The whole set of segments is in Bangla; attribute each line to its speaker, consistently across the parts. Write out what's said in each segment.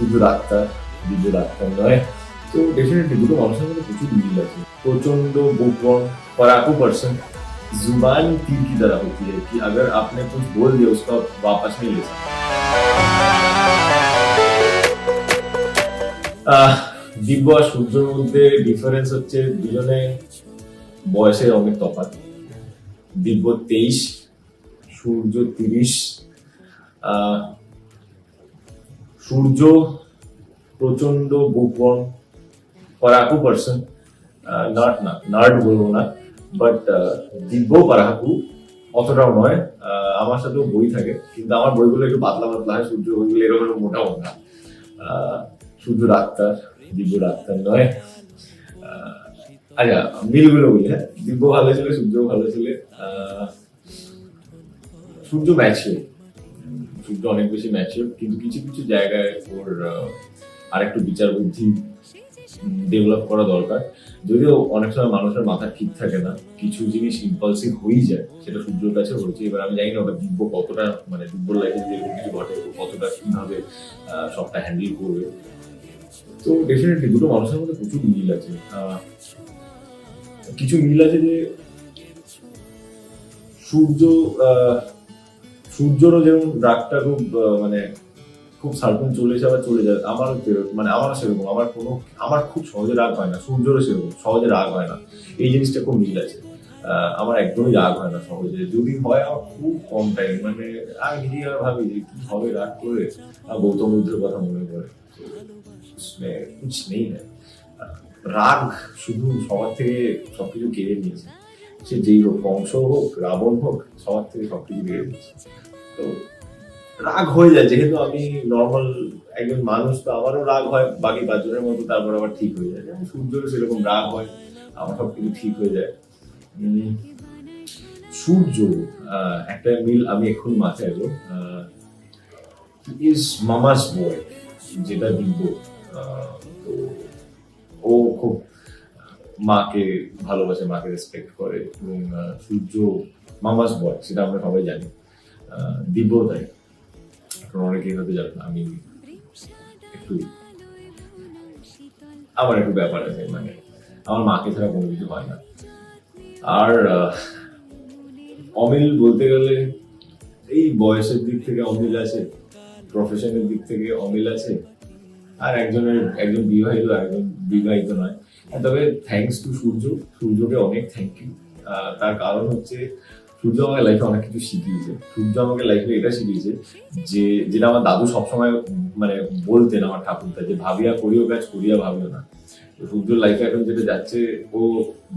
Speaker 1: শুধু ডাক্তার দিব্য ডাক্তার নয় তো डेफिनेटली দুটো মানুষের মধ্যে প্রচুর মিল আছে प्रचंड बुकवर्म पराकू पर्सन जुबान तीर की तरह होती है कि अगर आपने कुछ बोल दिया उसका वापस नहीं ले सकते আহ, দিব্য আর সূর্যর মধ্যে ডিফারেন্স হচ্ছে দুজনে বয়সে অনেক তফাৎ দিব্য তেইশ সূর্য তিরিশ আহ, সূর্য প্রচণ্ড বুকবর্ন পরাকু পার্সন নাট না নার্ড বলব না বাট দিব্য পারাকু অতটাও নয়। আমার সাথেও বই থাকে কিন্তু আমার বইগুলো একটু পাতলা পাতলা হয় সূর্য বইগুলো এরকম এরকম মোটা মোটা। আহ, সূর্য ডাক্তার দিব্য ডাক্তার নয়। আচ্ছা মিলগুলো বলি হ্যাঁ? দিব্য ভালো ছিল সূর্য ভালো ছিল। সূর্য ম্যাচিওর সূর্য অনেক বেশি ম্যাচিওর কিন্তু কিছু কিছু জায়গায় ওর আরেকটু বিচার বুদ্ধি ডেভেলপ করা দরকার। যদিও অনেক সময় মানুষের মাথা ঠিক থাকে না, কিছু জিনিস ইম্পালসিভ হয়েই যায়, সেটা সূর্যের কাছে হয়েছে, এবার আমি জানি না ওটা দিব্য কতটা মানে দিব্যর লাইফে যদি এরকম কিছু ঘটে কতটা কীভাবে সবটা হ্যান্ডেল করবে। তো ডেফিনেটলি দুটো মানুষের মধ্যে প্রচুর মিল আছে। কিছু মিল আছে যে সূর্য সূর্যরও যেমন রাগটা খুব মানে খুব সার্পেন চলে যাবে চলে যায়। আমারও মানে আমারও সেরকম। আমার কোনো, আমার খুব সহজে রাগ হয় না। সূর্যরও সেরকম, সহজে রাগ হয় না। এই জিনিসটা খুব মিল আছে। আমার একদমই রাগ হয় না সহজে। যদি হয়, আমার খুব কম টাইম মানে আর নিজেই আর ভাবি যে কি হবে রাগ করে গৌতম বুদ্ধের কথা মনে পড়ে। মানে কিছু নেই না। রাগ শুধু সবার থেকে সবকিছু কেড়ে নিয়েছে। সে যেই হোক, বংশ হোক, রাবণ হোক, সবার থেকে সবকিছু কেড়ে নিয়েছে। তো রাগ হয়ে যায় যেহেতু আমি নর্মাল একজন মানুষ তো আমারও রাগ হয় বাকি পাঁচজনের মতো তারপর আবার ঠিক হয়ে যায়। যেমন সূর্যেরও সেরকম রাগ হয় আমার সব কিছু ঠিক হয়ে যায়। সূর্য একটা মিল আমি এখন মাথায় এলো ইজ মামাস বয় যেটা আহ, তো ও খুব মাকে ভালোবাসে মাকে রেসপেক্ট করে এবং সূর্য মামাস বয় সেটা আমরা সবাই জানি। আহ, দিব্য তাই? এখন অনেকেই হয়তো জানে না আমি একটু আমার একটু ব্যাপার আছে মানে আমার মাকে ছাড়া কোনো কিছু হয় না। আর অমিল বলতে গেলে এই বয়সের দিক থেকে অমিল আছে প্রফেশনের দিক থেকে অমিল আছে আর একজনের একজন বিবাহিত একজন বিবাহিত নয়। তবে থ্যাংকস টু সূর্য সূর্যকে অনেক থ্যাংক ইউ তার কারণ হচ্ছে সূর্য আমাকে লাইফে অনেক কিছু শিখিয়েছে। সূর্য আমাকে লাইফে এটা শিখিয়েছে যে, যেটা আমার দাদু সবসময় মানে বলতেন আমার ঠাকুরটা যে ভাবিয়া করিও কাজ, করিয়া ভাবিও না। তো সূর্যর লাইফে এখন যেটা যাচ্ছে, ও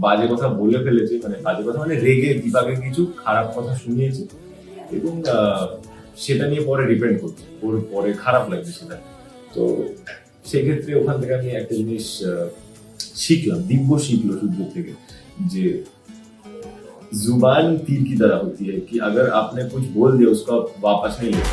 Speaker 1: বাজে কথা বলে ফেলেছে মানে বাজে কথা মানে রেগে দীপাকে কিছু খারাপ কথা শুনিয়েছে এবং সেটা নিয়ে পরে ডিপেন্ড করছে। ওর পরে খারাপ লাগছে সেটা। তো সেক্ষেত্রে ওখান থেকে আমি একটা জিনিস শিখলাম। দিব্য শিখলো সূর্য থেকে যে ज़ुबान तीर की तरह होती है कि अगर आपने कुछ बोल दिया, उसको आप वापस नहीं ले